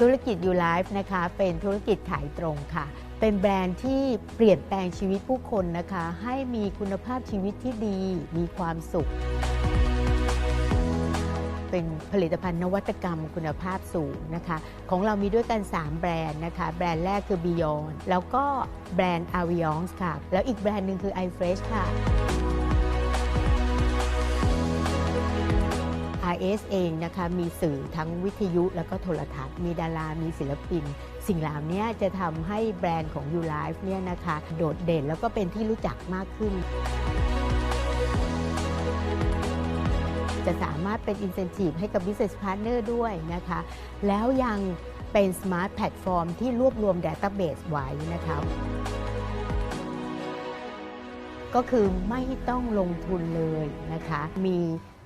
ธุรกิจ u l i f e นะคะเป็นธุรกิจขายตรงค่ะ เป็นแบรนด์ที่เปลี่ยนแปลงชีวิตผู้คนนะคะ ให้มีคุณภาพชีวิตที่ดี มีความสุข เป็นผลิตภัณฑ์นวัตกรรมคุณภาพสูงนะคะ ของเรามีด้วยกัน 3 แบรนด์นะคะ แบรนด์แรกคือ Beyond แล้วก็แบรนด์ Aviance ค่ะ แล้วอีกแบรนด์หนึ่งคือ iFresh ค่ะ RS เองนะคะมีสื่อทั้งวิทยุแล้วก็โทรทัศน์ มีดารา มีศิลปิน สิ่งเหล่านี้จะทำให้แบรนด์ของ u l i f e เนี่ยนะคะโดดเด่นแล้วก็เป็นที่รู้จักมากขึ้น จะสามารถเป็น incentive ให้กับ business partner ด้วยนะคะ แล้วยังเป็น smart platform ที่รวบรวม database ไว้นะคะก็คือไม่ต้องลงทุนเลยนะคะ มี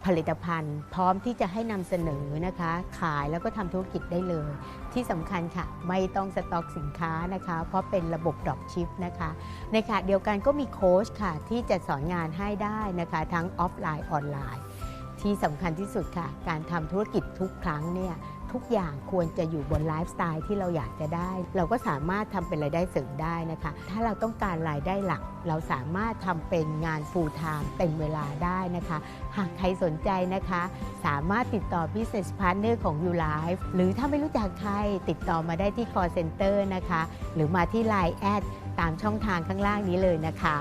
ผลิตภัณฑ์ พร้อมที่จะให้นำเสนอนะคะ ขายแล้วก็ทำธุรกิจได้เลย ที่สำคัญค่ะ ไม่ต้องสต็อกสินค้านะคะ เพราะเป็นระบบดรอปชิปนะคะ ในขณะเดียวกันก็มีโค้ชค่ะ ที่จะสอนงานให้ได้นะคะ ทั้งออฟไลน์ออนไลน์ ที่สำคัญที่สุดค่ะ การทำธุรกิจทุกครั้งเนี่ย ทุกอย่างควรจะอยู่บนไลฟ์สไตล์ที่เราอยากจะได้ เราก็สามารถทำเป็นรายได้เสริมได้นะคะ ถ้าเราต้องการรายได้หลัก เราสามารถทำเป็นงาน full time เต็มเวลาได้นะคะ หากใครสนใจนะคะ สามารถติดต่อ business partner ของ u l i f e หรือถ้าไม่รู้จักใครติดต่อมาได้ที่ call center นะคะ หรือมาที่ Line แอดตามช่องทางข้างล่างนี้เลยนะคะ